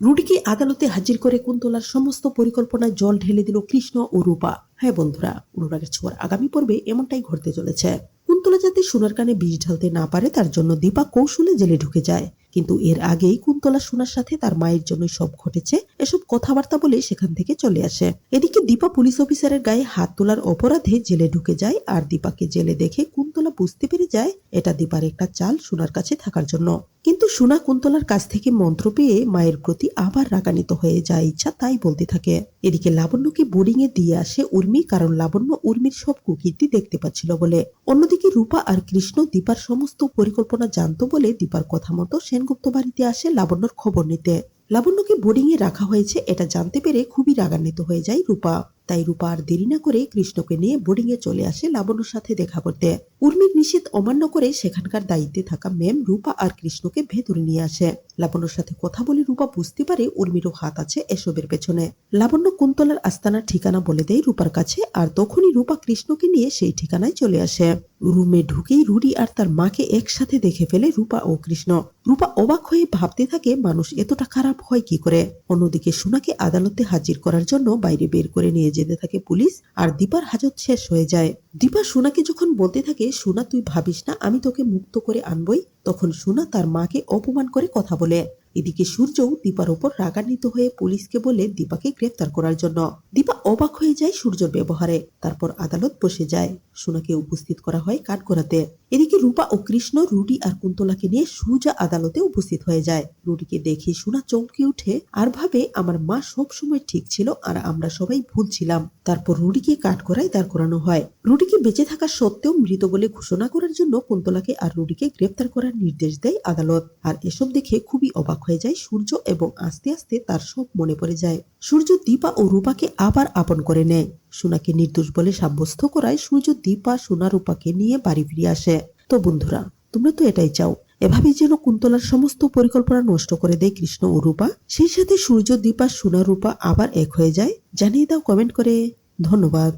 রুডিকে আদালতে হাজির করে কুন্তলার সমস্ত পরিকল্পনায় জল ঢেলে দিল কৃষ্ণ ও রূপা। হ্যাঁ বন্ধুরা, অনুরাগের ছোঁয়ার আগামী পর্বে এমনটাই ঘটতে চলেছে। কুন্তলা যাতে সোনার কানে বিষ ঢালতে না পারে, তার জন্য দীপা কৌশলে জেলে ঢুকে যায়। কিন্তু এর আগেই কুন্তলা সোনার সাথে তার মায়ের জন্য সব ঘটেছে, এসব কথাবার্তা বলে সেখান থেকে চলে আসে। এদিকে দীপা পুলিশ অফিসারের গায়ে হাত তোলার অপরাধে জেলে ঢুকে যায় আর দীপাকে জেলে দেখে কুন্তলা বুঝতে পেরে যায়, এটা দীপার একটা চাল সোনার কাছে থাকার জন্য। কিন্তু সোনা কুন্তলার কাছ থেকে মন্ত্র পেয়ে মায়ের প্রতি আবার রাগান্বিত হয়ে যা ইচ্ছা তাই বলতে থাকে। এদিকে লাবণ্যকে বোর্ডিং এ দিয়ে আসে উর্মি, কারণ লাবণ্য উর্মির সব কুকীর্তি দেখতে পাচ্ছিল বলে। অন্যদিকে রূপা আর কৃষ্ণ দীপার সমস্ত পরিকল্পনা জানতো বলে দীপার কথা মতো সেনগুপ্ত বাড়িতে আসে লাবণ্যর খবর নিতে। লাবণ্যকে বোর্ডিং এ রাখা হয়েছে, এটা জানতে পেরে খুবই রাগান্বিত হয়ে যায় রূপা। তাই রূপা আর দেরি না করে কৃষ্ণকে নিয়ে বোর্ডিং এ চলে আসে লাবণ্যর সাথে দেখা করতে। উর্মির নিষেধ অমান্য করে সেখানকার দায়িত্বে থাকা ম্যাম রূপা আর কৃষ্ণকে ভেতরে নিয়ে আসে। লাবণ্যর সাথে কথা বলে রূপা বুঝতে পারে উর্মিরও হাত আছে এসবের পেছনে। লাবণ্য কুন্তলার আস্তানার ঠিকানা বলে দেয় রূপার কাছে, আর তখনই রূপা কৃষ্ণকে নিয়ে সেই ঠিকানায় চলে আসে। রুমে ঢুকেই রুডি আর তার মাকে একসাথে দেখে ফেলে রূপা ও কৃষ্ণ। রূপা অবাক হয়ে ভাবতে থাকে, মানুষ এতটা খারাপ হয় কি করে? অন্যদিকে সোনাকে আদালতে হাজির করার জন্য বাইরে বের করে নিয়ে যেতে থাকে পুলিশ, আর দীপার হাজত শেষ হয়ে যায়। দীপা সোনাকে যখন বলতে থাকে সোনা, তুই ভাবিস না, আমি তোকে মুক্ত করে আনবই। তখন সোনা তার মাকে অপমান করে কথা বলে। এদিকে সূর্যও দীপার ওপর রাগান্বিত হয়ে পুলিশকে বলে দীপাকে গ্রেফতার করার জন্য। দীপা অবাক হয়ে যায় সূর্যর ব্যবহারে। তারপর আদালত বসে যায়। সোনাকে উপস্থিত করা হয় কাঠগড়াতে। এদিকে রূপা ও কৃষ্ণ, রুডি আর কুন্তলাকে নিয়ে সুজা আদালতে উপস্থিত হয়ে যায়। রুডিকে দেখে সোনা চমকে উঠে, আর ভাবে, আমার মা সব সময় ঠিক ছিল, আর আমরা সবাই ভুল ছিলাম। তারপর রুডিকে কাঠগড়ায় দাঁড় করানো হয়। রুডিকে বেঁচে থাকা সত্ত্বেও মৃত বলে ঘোষণা করার জন্য কুন্তলাকে আর রুডিকে গ্রেফতার করার নির্দেশ দেয় আদালত। আর এসব দেখে খুবই অবাক হয়ে যায় সূর্য এবং আস্তে আস্তে তার সব মনে পড়ে যায়। সূর্য দীপা ও রূপাকে আবার আপন করে নেয়। সোনাকে নির্দোষ বলে সাব্যস্ত করায় সূর্য দীপা, সোনা, রূপাকে নিয়ে বাড়ি ফিরে আসে। তো বন্ধুরা, তোমরা তো এটাই চাও, এভাবেই যেন কুন্তলার সমস্ত পরিকল্পনা নষ্ট করে দেয় কৃষ্ণ ও রূপা। সেই সাথে সূর্য দীপা, সোনা, রূপা আবার এক হয়ে যায়। জানিয়ে দাও কমেন্ট করে। ধন্যবাদ।